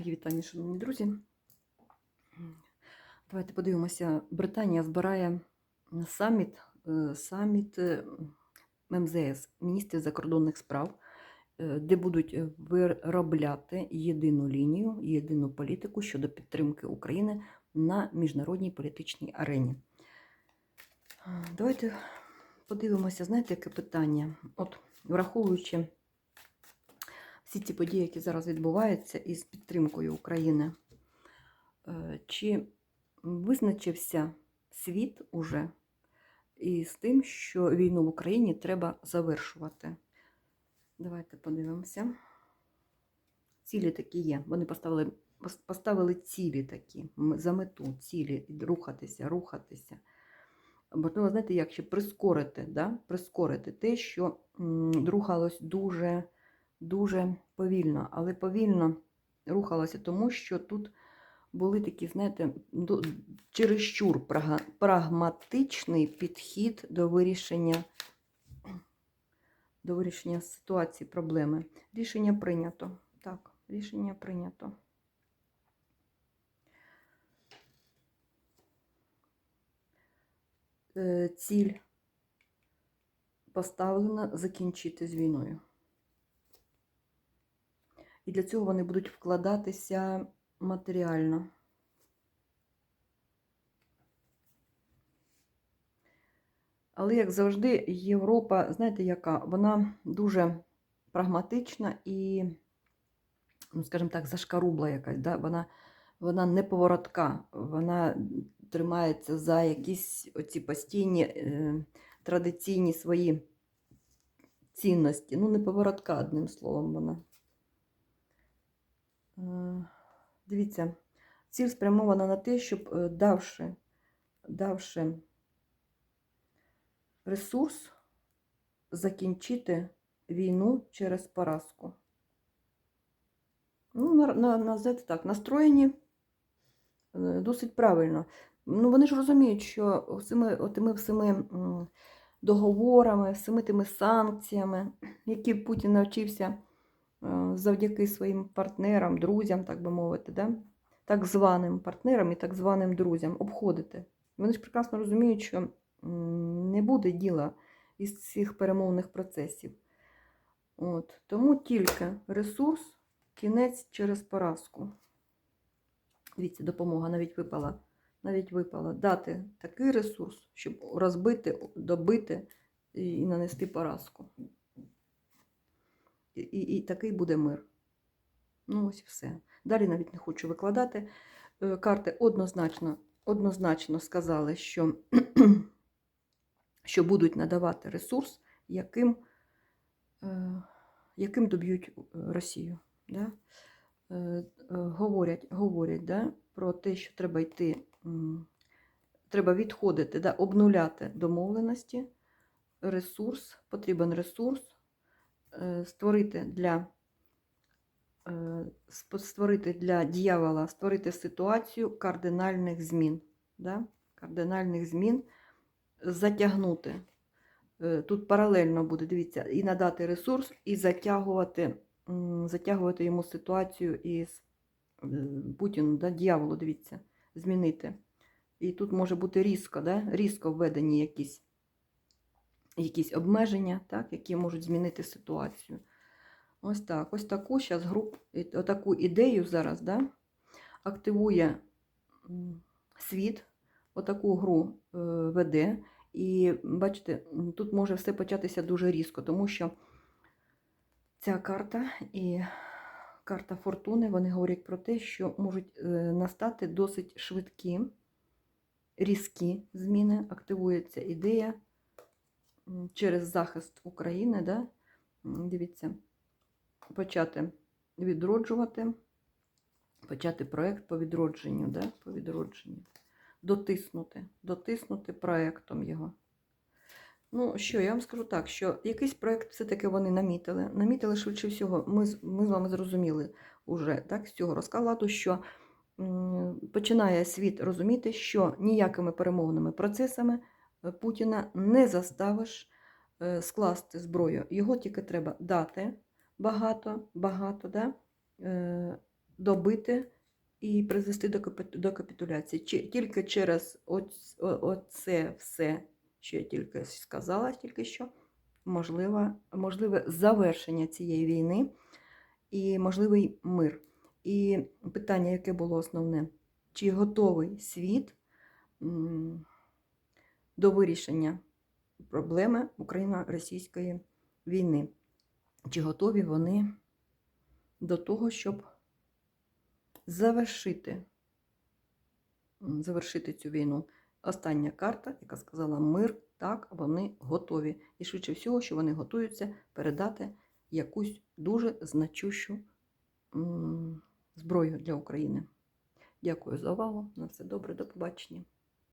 Мої вітання, шановні друзі. Давайте подивимося. Британія збирає саміт, е, саміт е, МЗС, міністрів закордонних справ, е, де будуть виробляти єдину лінію, єдину політику щодо підтримки України на міжнародній політичній арені. Давайте подивимося, знаєте, яке питання? От, враховуючи всі ці події, які зараз відбуваються із підтримкою України, е, чи визначився світ уже із тим, що війну в Україні треба завершувати? Давайте подивимося. Цілі такі є. Вони поставили, поставили цілі такі, за мету, цілі, рухатися, рухатися. Ну, знаєте, як ще прискорити, да? прискорити те, що рухалось дуже дуже повільно, але повільно рухалося, тому що тут були такі, знаєте, чересчур прагматичний підхід до вирішення, до вирішення ситуації, проблеми. Рішення прийнято. Так, рішення прийнято. Е, Ціль поставлена закінчити з війною. І для цього вони будуть вкладатися матеріально. Але, як завжди, Європа, знаєте, яка? Вона дуже прагматична і, ну, скажімо так, зашкарубла якась. Да? Вона, вона неповоротка, вона тримається за якісь оці постійні е, традиційні свої цінності. Ну, неповоротка, одним словом, вона. Е, Дивіться, ціль спрямована на те, щоб е, давши, давши ресурс, закінчити війну через поразку. Ну, на, на, на, знаєте так, настроєні е, досить правильно. Ну, вони ж розуміють, що всіми, отими всіми договорами, всіми тими санкціями, які Путін навчився завдяки своїм партнерам, друзям, так би мовити, да? так званим партнерам і так званим друзям обходити. Вони ж прекрасно розуміють, що не буде діла із цих перемовних процесів. От. Тому тільки ресурс, кінець через поразку. Дивіться, допомога навіть випала. Навіть випала дати такий ресурс, щоб розбити, добити і нанести поразку. І, і, такий буде мир. Ну, ось і все. Далі навіть не хочу викладати. Е, Карти однозначно, однозначно сказали, що, що будуть надавати ресурс, яким, е, яким доб'ють Росію. Да? Е, Говорять, говорять да, про те, що треба йти, треба відходити, да, обнуляти домовленості, ресурс, потрібен ресурс, створити для е, створити для дьявола, створити ситуацію кардинальних змін. Да? Кардинальних змін затягнути. Е, Тут паралельно буде, дивіться, і надати ресурс, і затягувати, затягувати йому ситуацію із е, Путіну, да, дьяволу, дивіться, змінити. І тут може бути різко, да? різко введені якісь, якісь обмеження, так? які можуть змінити ситуацію. Ось так. Ось таку зараз груп, отаку ідею зараз да, активує світ, отаку гру е, веде. І бачите, тут може все початися дуже різко, тому що ця карта і карта фортуни вони говорять про те, що можуть е, настати досить швидкі, різкі зміни. Активується ідея через захист України. Да? Дивіться почати відроджувати, почати проєкт по відродженню, да? по відродженню. Дотиснути, дотиснути проєктом його. Ну, що, я вам скажу так, що якийсь проєкт все-таки вони намітили. Намітили швидше всього, ми, ми з вами зрозуміли уже так, з цього розкладу, що м, починає світ розуміти, що ніякими перемовними процесами Путіна не заставиш е, скласти зброю. Його тільки треба дати багато, багато, да? е, добити і призвести до, капітуляції. Тільки через оце все, що я тільки сказала, тільки що, можливо, можливе завершення цієї війни і можливий мир. І питання, яке було основне, чи готовий світ до вирішення проблеми Україно-російської війни? Чи готові вони до того, щоб завершити, завершити цю війну? Остання карта, яка сказала мир, так, вони готові. І швидше всього, що вони готуються передати якусь дуже значущу зброю для України. Дякую за увагу. На все добре, до побачення.